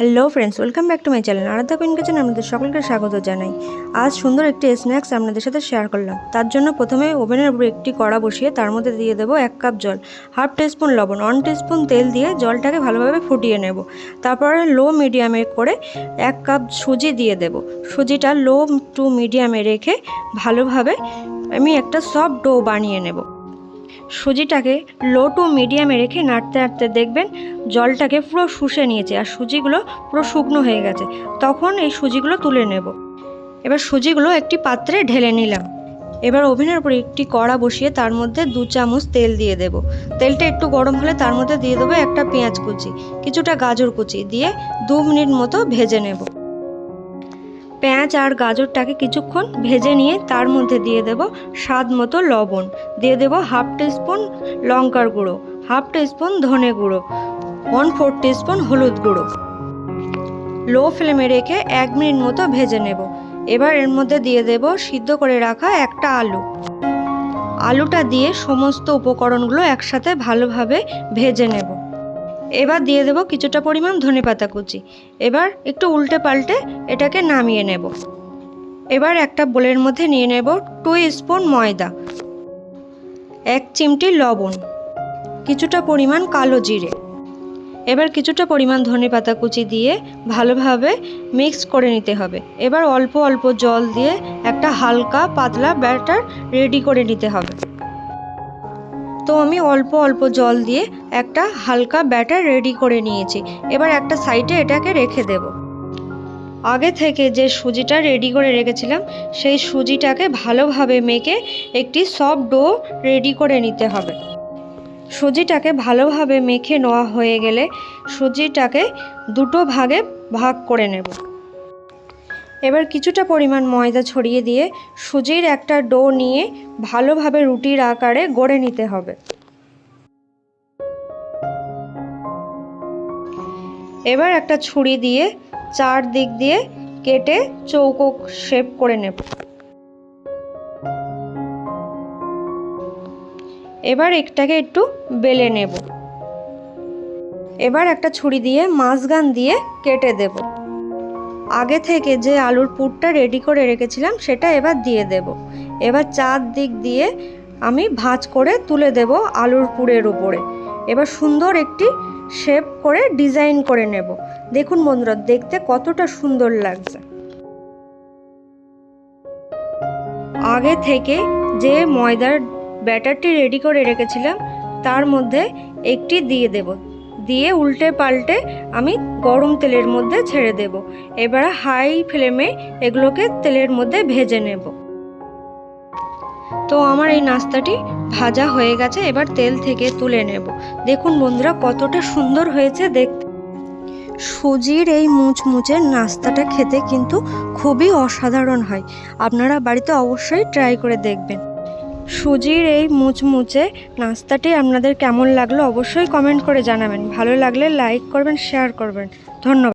Hello friends welcome back to my channel Aradhya queen kitchen আপনাদের সকলকে স্বাগত জানাই। আজ সুন্দর একটি স্ন্যাক্স আপনাদের সাথে শেয়ার করলাম। তার জন্য প্রথমে ওভেনের উপরে একটি কড়া বসিয়ে তার মধ্যে দিয়ে দেবো এক কাপ জল হাফ টিস্পুন লবণ ওয়ান টিস্পুন তেল দিয়ে জলটাকে ভালোভাবে ফুটিয়ে নেব। তারপরে লো মিডিয়ামে করে এক কাপ সুজি দিয়ে দেব। সুজিটা লো টু মিডিয়ামে রেখে ভালোভাবে আমি একটা সফট ডো বানিয়ে নেব। সুজিটাকে লো টু মিডিয়ামে রেখে নাড়তে নাড়তে দেখবেন জলটাকে পুরো শুষে নিয়েছে আর সুজিগুলো পুরো শুকনো হয়ে গেছে। তখন এই সুজিগুলো তুলে নেব। এবার সুজিগুলো একটি পাত্রে ঢেলে নিলাম। এবার ওভেনের উপরে একটি কড়া বসিয়ে তার মধ্যে দু চামচ তেল দিয়ে দেব। তেলটা একটু গরম হলে তার মধ্যে দিয়ে দেবো একটা পেঁয়াজ কুচি, কিছুটা গাজর কুচি দিয়ে দু মিনিট মতো ভেজে নেব। পেঁয়াজ আর গাজরটাকে কিছুক্ষণ ভেজে নিয়ে তার মধ্যে দিয়ে দেব স্বাদ মতো লবণ। দিয়ে দেব হাফ টিস্পুন লঙ্কার গুঁড়ো, হাফ টিস্পুন ধনে গুঁড়ো ওয়ান ফোর টিস্পুন হলুদ গুঁড়ো। লো ফ্লেমে রেখে এক মিনিট মতো ভেজে নেব। এবার এর মধ্যে দিয়ে দেব সিদ্ধ করে রাখা একটা আলু। আলুটা দিয়ে সমস্ত উপকরণগুলো একসাথে ভালোভাবে ভেজে নেব। এবার দিয়ে দেব কিছুটা পরিমাণ ধনেপাতা কুচি। এবার একটু উল্টে পাল্টে এটাকে নামিয়ে নেব। এবার একটা বোলের মধ্যে নিয়ে নেব টু স্পুন ময়দা, এক চিমটি লবণ, কিছুটা পরিমাণ কালো জিরে। এবার কিছুটা পরিমাণ ধনেপাতা কুচি দিয়ে ভালোভাবে মিক্স করে নিতে হবে। এবার অল্প অল্প জল দিয়ে একটা হালকা পাতলা ব্যাটার রেডি করে নিতে হবে। তো আমি অল্প অল্প জল দিয়ে একটা হালকা ব্যাটার রেডি করে নিয়েছি। এবার একটা সাইডে এটাকে রেখে দেব। আগে থেকে যে সুজিটা রেডি করে রেখেছিলাম, সেই সুজিটাকে ভালোভাবে মেখে একটি সফট ডো রেডি করে নিতে হবে। সুজিটাকে ভালোভাবে মেখে নেওয়া হয়ে গেলে সুজিটাকে দুটো ভাগে ভাগ করে নেব। এবার কিছুটা পরিমাণ ময়দা ছড়িয়ে দিয়ে সুজির একটা ডো নিয়ে ভালোভাবে রুটির আকারে গড়ে নিতে হবে। এবার একটা ছুরি দিয়ে চার দিক দিয়ে কেটে চৌকো শেপ করে নেব। এবার একটাকে একটু বেলে নেব। এবার একটা ছুরি দিয়ে মাঝগান দিয়ে কেটে দেব। আগে থেকে যে আলুর পুরটা রেডি করে রেখেছিলাম, সেটা এবার দিয়ে দেব। এবার চার দিক দিয়ে আমি ভাঁজ করে তুলে দেব আলুর পুরের উপরে। এবার সুন্দর একটি শেপ করে ডিজাইন করে নেব। দেখুন বন্ধুরা, দেখতে কতটা সুন্দর লাগছে। আগে থেকে যে ময়দার ব্যাটারটি রেডি করে রেখেছিলাম, তার মধ্যে একটি দিয়ে দেব। দিয়ে উল্টে পাল্টে আমি গরম তেলের মধ্যে ছেড়ে দেব। এবার হাই ফ্লেমে এগুলোকে তেলের মধ্যে ভেজে নেব। তো আমার এই নাস্তাটি ভাজা হয়ে গেছে, এবার তেল থেকে তুলে নেব। দেখুন বন্ধুরা, কতটা সুন্দর হয়েছে দেখতে সুজির এই মুচমুচের নাস্তাটা খেতে কিন্তু খুবই অসাধারণ হয়। আপনারা বাড়িতে অবশ্যই ট্রাই করে দেখবেন। সুজির এই মুচমুচে নাস্তাটি আপনাদের কেমন লাগল অবশ্যই কমেন্ট করে জানাবেন। ভালো লাগলে লাইক করবেন শেয়ার করবেন। ধন্যবাদ।